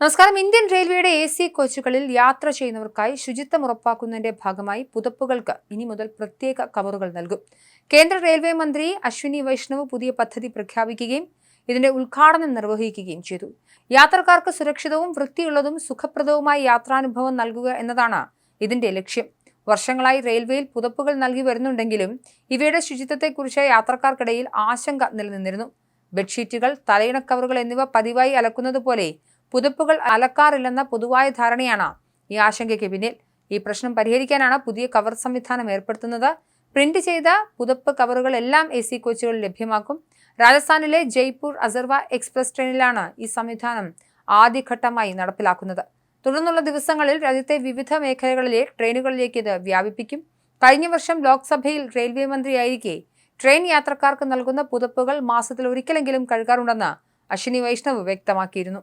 നമസ്കാരം. ഇന്ത്യൻ റെയിൽവേയുടെ A C കോച്ചുകളിൽ യാത്ര ചെയ്യുന്നവർക്കായി ശുചിത്വം ഉറപ്പാക്കുന്നതിന്റെ ഭാഗമായി പുതപ്പുകൾക്ക് ഇനി മുതൽ പ്രത്യേക കവറുകൾ നൽകും. കേന്ദ്ര റെയിൽവേ മന്ത്രി അശ്വിനി വൈഷ്ണവ് പുതിയ പദ്ധതി പ്രഖ്യാപിക്കുകയും ഇതിന്റെ ഉദ്ഘാടനം നിർവഹിക്കുകയും ചെയ്തു. യാത്രക്കാർക്ക് സുരക്ഷിതവും വൃത്തിയുള്ളതും സുഖപ്രദവുമായ യാത്രാനുഭവം നൽകുക എന്നതാണ് ഇതിന്റെ ലക്ഷ്യം. വർഷങ്ങളായി റെയിൽവേയിൽ പുതപ്പുകൾ നൽകി വരുന്നുണ്ടെങ്കിലും ഇവയുടെ ശുചിത്വത്തെക്കുറിച്ച് യാത്രക്കാർക്കിടയിൽ ആശങ്ക നിലനിന്നിരുന്നു. ബെഡ്ഷീറ്റുകൾ തലയിണ കവറുകൾ എന്നിവ പതിവായി അലക്കുന്നത് പോലെ പുതപ്പുകൾ അലക്കാറില്ലെന്ന പൊതുവായ ധാരണയാണ് ഈ ആശങ്കയ്ക്ക് പിന്നിൽ. ഈ പ്രശ്നം പരിഹരിക്കാനാണ് പുതിയ കവർ സംവിധാനം ഏർപ്പെടുത്തുന്നത്. പ്രിന്റ് ചെയ്ത പുതപ്പ് കവറുകൾ എല്ലാം എ സി കോച്ചുകളിൽ ലഭ്യമാക്കും. രാജസ്ഥാനിലെ ജയ്പൂർ അസർവ എക്സ്പ്രസ് ട്രെയിനിലാണ് ഈ സംവിധാനം ആദ്യഘട്ടമായി നടപ്പിലാക്കുന്നത്. തുടർന്നുള്ള ദിവസങ്ങളിൽ രാജ്യത്തെ വിവിധ മേഖലകളിലെ ട്രെയിനുകളിലേക്ക് ഇത് വ്യാപിപ്പിക്കും. കഴിഞ്ഞ വർഷം ലോക്സഭയിൽ റെയിൽവേ മന്ത്രിയായിരിക്കെ ട്രെയിൻ യാത്രക്കാർക്ക് നൽകുന്ന പുതപ്പുകൾ മാസത്തിൽ ഒരിക്കലെങ്കിലും കഴുകാറുണ്ടെന്ന് അശ്വിനി വൈഷ്ണവ് വ്യക്തമാക്കിയിരുന്നു.